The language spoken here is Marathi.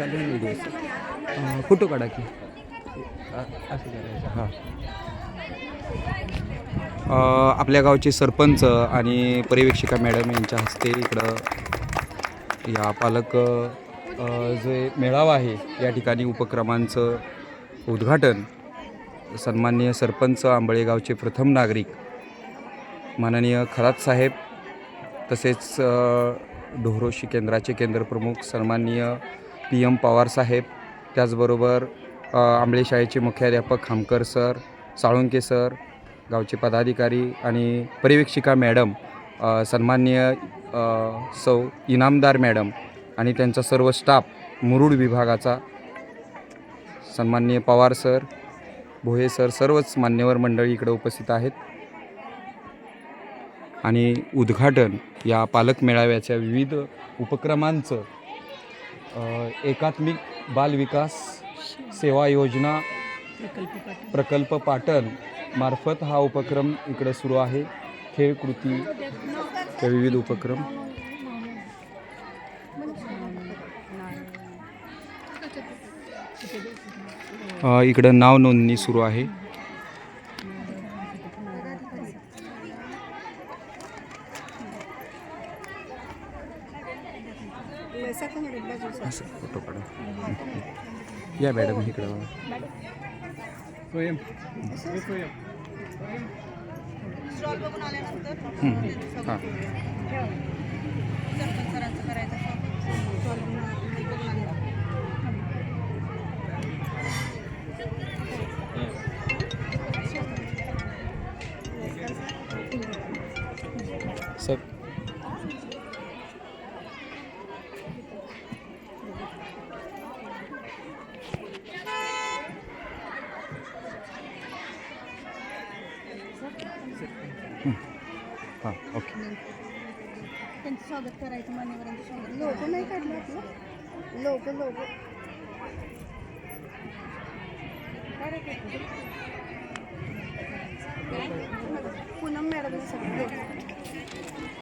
चालू आहे व्हिडिओ फोटो काढा की असं करायचं. हां. आपल्या गावचे सरपंच आणि पर्यवेक्षिका मॅडम यांच्या हस्ते इकडं या पालक जे मेळावा आहे या ठिकाणी उपक्रमांचं उद्घाटन सन्माननीय सरपंच आंबळेगावचे प्रथम नागरिक माननीय खरात साहेब तसेच ढोरोशी केंद्राचे केंद्रप्रमुख सन्माननीय पी एम पवार साहेब त्याचबरोबर आंबळे शाळेचे मुख्याध्यापक खामकर सर साळुंके सर गावचे पदाधिकारी आणि पर्यवेक्षिका मॅडम सन्माननीय सौ इनामदार मॅडम आणि त्यांचा सर्व स्टाफ मुरुड विभागाचा सन्माननीय पवार सर भोये सर सर्वच मान्यवर मंडळी इकडे उपस्थित आहेत. आणि उद्घाटन या पालक मेळाव्याच्या विविध उपक्रमांचं एकात्मिक बालविकास सेवा योजना प्रकल्प पाटण मार्फत हा उपक्रम इकडं सुरू आहे. खेळ कृती विविध उपक्रम. इकडं नाव नोंदणी सुरू आहे. असं फोटो काढा. या मॅडम इकडं हं, हं. हां सरपंच सरांचं करायचं स्टॉल बघून आल्यानंतर सर हं. हां ओके. त्यांचं स्वागत करायचं मान्यवरांचं स्वागत. लोक नाही काढलं आपलं? लोक लोक. पूनम मॅडम सगळं.